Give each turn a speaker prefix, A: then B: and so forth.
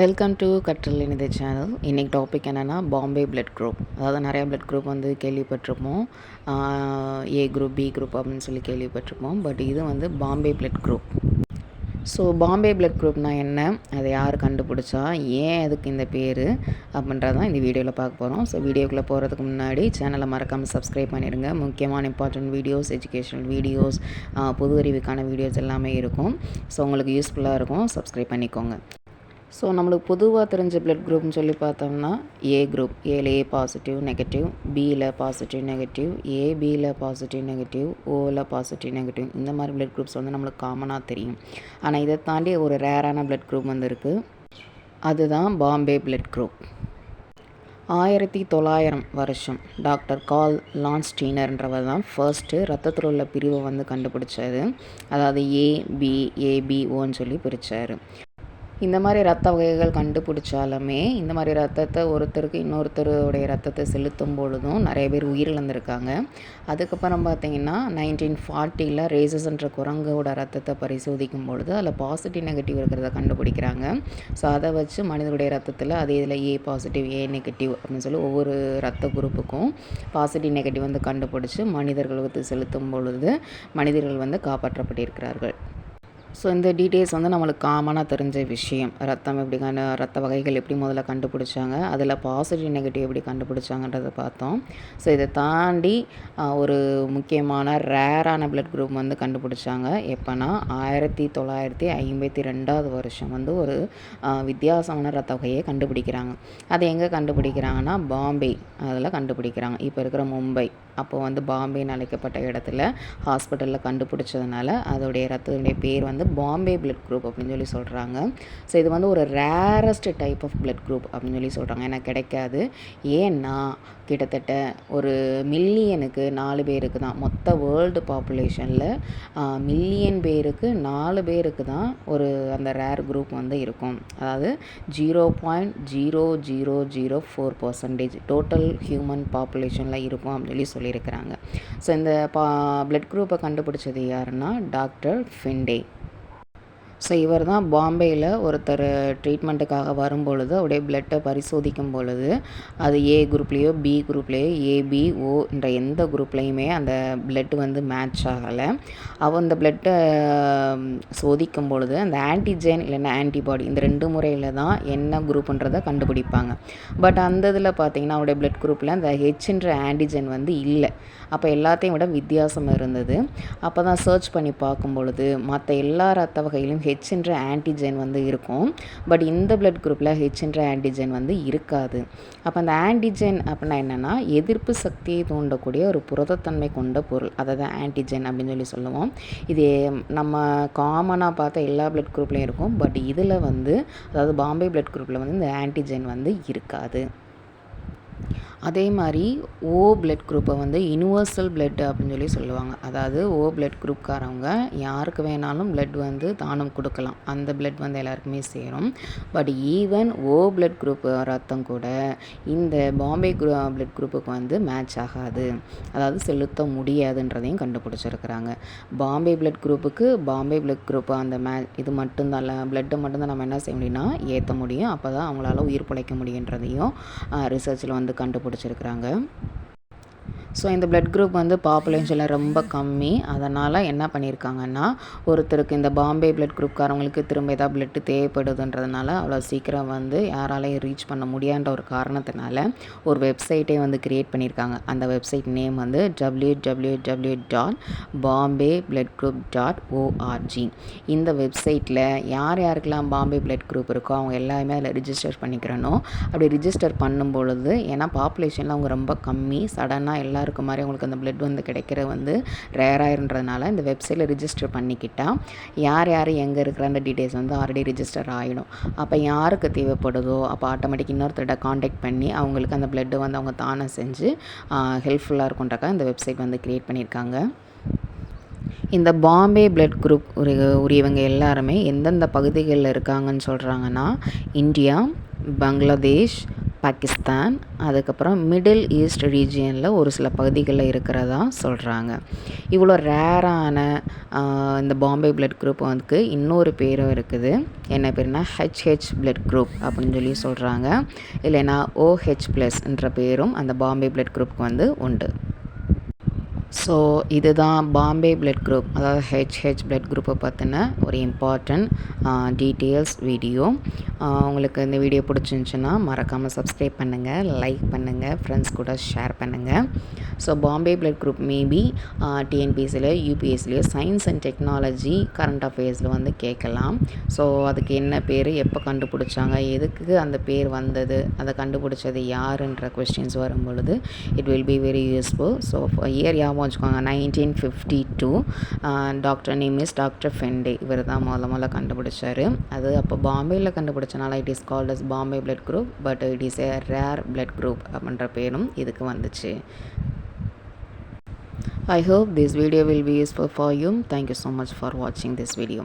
A: Welcome to கற்றல் இனித channel இன்றைக்கி topic என்னென்னா பாம்பே பிளட் குரூப் அதாவது நிறையா பிளட் குரூப் வந்து கேள்விப்பட்டிருப்போம். ஏ குரூப் பி குரூப் அப்படின்னு சொல்லி கேள்விப்பட்டிருப்போம். பட் இது வந்து Bombay blood group so Bombay blood குரூப்னா என்ன? அதை யார் கண்டுபிடிச்சா? ஏன் அதுக்கு இந்த பேர்? அப்படின்றதான் இந்த வீடியோவில் பார்க்க போகிறோம் ஸோ வீடியோக்குள்ளே போகிறதுக்கு முன்னாடி சேனலை மறக்காமல் சப்ஸ்கிரைப் பண்ணிடுங்க. முக்கியமான இம்பார்ட்டன்ட் வீடியோஸ் எஜுகேஷனல் வீடியோஸ் புது அறிவுக்கான வீடியோஸ் எல்லாமே இருக்கும். ஸோ உங்களுக்கு யூஸ்ஃபுல்லாக இருக்கும். சப்ஸ்கிரைப் பண்ணிக்கோங்க. ஸோ நம்மளுக்கு பொதுவாக தெரிஞ்ச பிளட் குரூப்னு சொல்லி பார்த்தோம்னா ஏ குரூப் ஏல ஏ பாசிட்டிவ் நெகட்டிவ் பியில் பாசிட்டிவ் நெகட்டிவ் ஏபியில் பாசிட்டிவ் நெகட்டிவ் ஓவில் பாசிட்டிவ் நெகட்டிவ் இந்த மாதிரி பிளட் குரூப்ஸ் வந்து நம்மளுக்கு காமனாக தெரியும். ஆனால் இதை தாண்டி ஒரு ரேரான பிளட் குரூப் வந்து இருக்குது அதுதான் பாம்பே பிளட் குரூப் ஆயிரத்தி தொள்ளாயிரம் வருஷம். டாக்டர் கால் லான்ஸ்டீனர்ன்றவர் தான் ஃபர்ஸ்ட்டு ரத்தத்தில் உள்ள பிரிவை வந்து கண்டுபிடிச்சாரு அதாவது ஏபிஏபிஓன்னு ஏபிஓன்னு சொல்லி பிரித்தார் இந்த மாதிரி ரத்த வகைகள் கண்டுபிடிச்சாலுமே இந்த மாதிரி ரத்தத்தை ஒருத்தருக்கு இன்னொருத்தருடைய ரத்தத்தை செலுத்தும் பொழுதும் நிறைய பேர் உயிரிழந்திருக்காங்க. அதுக்கப்புறம் பார்த்திங்கன்னா நைன்டீன் ஃபார்ட்டியில் ரேசஸ்ன்ற குரங்கோட ரத்தத்தை பரிசோதிக்கும் பொழுது அதில் பாசிட்டிவ் நெகட்டிவ் இருக்கிறத கண்டுபிடிக்கிறாங்க. ஸோ அதை வச்சு மனிதனுடைய ரத்தத்தில் அதே இதில் ஏ பாசிட்டிவ் ஏ நெகட்டிவ் அப்படின்னு சொல்லி ஒவ்வொரு ரத்த குரூப்புக்கும் பாசிட்டிவ் நெகட்டிவ் வந்து கண்டுபிடிச்சி மனிதர்களுக்கு செலுத்தும் பொழுது மனிதர்கள் வந்து காப்பாற்றப்பட்டிருக்கிறார்கள். ஸோ இந்த டீட்டெயில்ஸ் வந்து நம்மளுக்கு காமனாக தெரிஞ்ச விஷயம். ரத்தம் எப்படி கண்டு ரத்த வகைகள் எப்படி முதல்ல கண்டுபிடிச்சாங்க அதில் பாசிட்டிவ் நெகட்டிவ் எப்படி கண்டுபிடிச்சாங்கன்றதை பார்த்தோம். ஸோ இதை தாண்டி ஒரு முக்கியமான ரேரான பிளட் குரூப் வந்து கண்டுபிடிச்சாங்க. எப்போனா ஆயிரத்தி தொள்ளாயிரத்தி ஐம்பத்தி ரெண்டாவது வருஷம் வந்து ஒரு வித்தியாசமான ரத்த வகையை கண்டுபிடிக்கிறாங்க. அதை எங்கே கண்டுபிடிக்கிறாங்கன்னா பாம்பே அதில் கண்டுபிடிக்கிறாங்க. இப்போ இருக்கிற மும்பை. அப்போ வந்து பாம்பேன்னு அழைக்கப்பட்ட இடத்துல ஹாஸ்பிட்டலில் கண்டுபிடிச்சதுனால அதோடைய ரத்தத்துடைய பேர் வந்து பாம்பே பிளட் குரூப் அப்படின்னு சொல்லி சொல்கிறாங்க ஸோ இது வந்து ஒரு rarest type of blood group அப்படின்னு சொல்லி சொல்கிறாங்க ஏன்னா கிடைக்காது. ஏன்னா கிட்டத்தட்ட ஒரு மில்லியனுக்கு நாலு பேருக்கு தான். மொத்த வேர்ல்டு பாப்புலேஷனில் மில்லியன் பேருக்கு நாலு பேருக்கு தான் ஒரு அந்த ரேர் குரூப் வந்து இருக்கும். அதாவது zero point zero zero zero four percentage total human பாப்புலேஷனில் இருக்கும் அப்படின்னு சொல்லி சொல்லியிருக்கிறாங்க. ஸோ இந்த பா பிளட் குரூப்பை கண்டுபிடிச்சது யாருன்னா டாக்டர் ஃபிண்டே ஸோ இவர் தான் பாம்பேயில் ஒருத்தர் ட்ரீட்மெண்ட்டுக்காக வரும்பொழுது அவருடைய பிளட்டை பரிசோதிக்கும் பொழுது அது ஏ குரூப்லேயோ பி குரூப்லேயோ ஏபி ஓன்ற என்ற எந்த குரூப்லேயுமே அந்த பிளட் வந்து மேட்ச் ஆகலை. அவ அந்த பிளட்டை சோதிக்கும் பொழுது அந்த ஆன்டிஜென் இல்லைன்னா ஆன்டிபாடி இந்த ரெண்டு முறையில் தான் என்ன குரூப்புன்றதை கண்டுபிடிப்பாங்க. பட் அந்த இதில் பார்த்தீங்கன்னா அவருடைய பிளட் குரூப்பில் அந்த ஹெச்ன்ற ஆன்டிஜென் வந்து இல்லை. அப்போ எல்லாத்தையும் விட வித்தியாசம் இருந்தது. அப்போ தான் சர்ச் பண்ணி பார்க்கும் பொழுது மற்ற எல்லா ரத்த வகையிலும் ஹெச்ன்ற ஆன்டிஜென் வந்து இருக்கும். பட் இந்த பிளட் குரூப்பில் ஹெச்ன்ற ஆன்டிஜென் வந்து இருக்காது. அப்போ அந்த ஆன்டிஜென் அப்படின்னா என்னென்னா எதிர்ப்பு சக்தியை தூண்டக்கூடிய ஒரு புரதத்தன்மை கொண்ட பொருள். அதை தான் ஆன்டிஜென் அப்படின்னு சொல்லி சொல்லுவோம். இது நம்ம காமனாக பார்த்த எல்லா பிளட் குரூப்லேயும் இருக்கும். பட் இதில் வந்து அதாவது பாம்பே பிளட் குரூப்பில் வந்து இந்த ஆன்டிஜென் வந்து இருக்காது. அதே மாதிரி ஓ பிளட் குரூப்பை வந்து யூனிவர்சல் பிளட் அப்படின்னு சொல்லி சொல்லுவாங்க. அதாவது ஓ பிளட் குரூப்காரவங்க யாருக்கு வேணாலும் பிளட் வந்து தானம் கொடுக்கலாம். அந்த பிளட் வந்து எல்லாருக்குமே சேரும். But even O blood group ரத்தம் கூட இந்த பாம்பே குரூ பிளட் குரூப்புக்கு வந்து மேட்ச் ஆகாது. அதாவது செலுத்த முடியாதுன்றதையும் கண்டுபிடிச்சிருக்கிறாங்க. பாம்பே பிளட் குரூப்புக்கு பாம்பே பிளட் குரூப் அந்த மே இது மட்டும்தான் பிளட்டை மட்டும்தான் நம்ம என்ன செய்ய முடியும்னா ஏற்ற முடியும். அப்போ தான் அவங்களால உயிர் பிழைக்க முடியுன்றதையும் ரிசர்ச்சில் வந்து கண்டுபிடிச்சி பிடிச்சிருக்கிறாங்க. ஸோ இந்த பிளட் குரூப் வந்து பாப்புலேஷனில் ரொம்ப கம்மி. அதனால் என்ன பண்ணியிருக்காங்கன்னா ஒருத்தருக்கு இந்த பாம்பே பிளட் குரூப்காரவங்களுக்கு திரும்ப ஏதாவது பிளட்டு தேவைப்படுதுன்றதுனால அவ்வளோ சீக்கிரம் வந்து யாராலையும் ரீச் பண்ண முடியான்ற ஒரு காரணத்தினால ஒரு வெப்சைட்டே வந்து க்ரியேட் பண்ணியிருக்காங்க அந்த வெப்சைட் நேம் வந்து W W W dot Bombay blood group dot ORG இந்த வெப்சைட்டில் யார் யாருக்கெல்லாம் பாம்பே பிளட் குரூப் இருக்கோ அவங்க எல்லாருமே அதில் ரிஜிஸ்டர் பண்ணிக்கிறணும் அப்படி ரிஜிஸ்டர் பண்ணும் பொழுது ஏன்னா பாப்புலேஷனில் அவங்க ரொம்ப கம்மி. சடனாக எல்லா இருக்க மாதிரி அவங்களுக்கு அந்த பிளட் வந்து கிடைக்கிற வந்து ரேராயிருன்றதுனால இந்த வெப்சைட்டில் ரிஜிஸ்டர் பண்ணிக்கிட்டால் யார் யார் எங்கே இருக்கிற அந்த டீட்டெயில்ஸ் வந்து ஆல்ரெடி ரிஜிஸ்டர் ஆகிடும் அப்போ யாருக்கு தேவைப்படுதோ அப்போ ஆட்டோமேட்டிக் இன்னொருத்தர்கிட்ட காண்டாக்ட் பண்ணி அவங்களுக்கு அந்த பிளட்டை வந்து அவங்க தானே செஞ்சு ஹெல்ப்ஃபுல்லாக இருக்குன்றக்காக இந்த வெப்சைட் வந்து க்ரியேட் பண்ணியிருக்காங்க. இந்த பாம்பே பிளட் குரூப் உரியவங்க எல்லாருமே எந்தெந்த பகுதிகளில் இருக்காங்கன்னு சொல்கிறாங்கன்னா இந்தியா பங்களாதேஷ் பாகிஸ்தான் அதுக்கப்புறம் மிடில் ஈஸ்ட் ரீஜியனில் ஒரு சில பகுதிகளில் இருக்கிறதா சொல்கிறாங்க இவ்வளோ ரேரான இந்த பாம்பே பிளட் குரூப் வந்து இன்னொரு பேரும் இருக்குது. என்ன பேர்னா ஹெச்ஹெச் பிளட் குரூப் அப்படின்னு சொல்லி சொல்கிறாங்க இல்லைன்னா ஓஹெச் ப்ளஸ்ன்ற பேரும் அந்த பாம்பே பிளட் குரூப்புக்கு வந்து உண்டு. ஸோ இதுதான் பாம்பே பிளட் குரூப் அதாவது ஹெச்ஹெச் பிளட் குரூப்பை பற்றின ஒரு இம்பார்ட்டண்ட் டீட்டெயில்ஸ் வீடியோ உங்களுக்கு இந்த வீடியோ பிடிச்சிருந்துச்சுன்னா மறக்காமல் சப்ஸ்கிரைப் பண்ணுங்கள் லைக் பண்ணுங்கள் ஃப்ரெண்ட்ஸ் கூட ஷேர் பண்ணுங்கள் so Bombay blood group maybe டிஎன்பிஎஸ்சியில் யூபிஎஸ்சிலையோ சயின்ஸ் அண்ட் டெக்னாலஜி கரண்ட் அஃபேர்ஸில் வந்து கேட்கலாம். ஸோ அதுக்கு என்ன பேர் எப்போ கண்டுபிடிச்சாங்க எதுக்கு அந்த பேர் வந்தது அதை கண்டுபிடிச்சது யாருன்ற கொஸ்டின்ஸ் வரும் பொழுது it will be very useful so year யாவும் வச்சுக்கோங்க nineteen fifty two doctor name is doctor Bhende இவர் தான் முதல்ல முதல்ல கண்டுபிடிச்சார். அது அப்போ பாம்பேயில் கண்டுபிடிச்சனால it is called as Bombay blood group but it is a rare blood group அப்படின்ற பேரும் இதுக்கு வந்துச்சு. I hope this video will be useful for you thank you so much for வாட்சிங் திஸ் வீடியோ.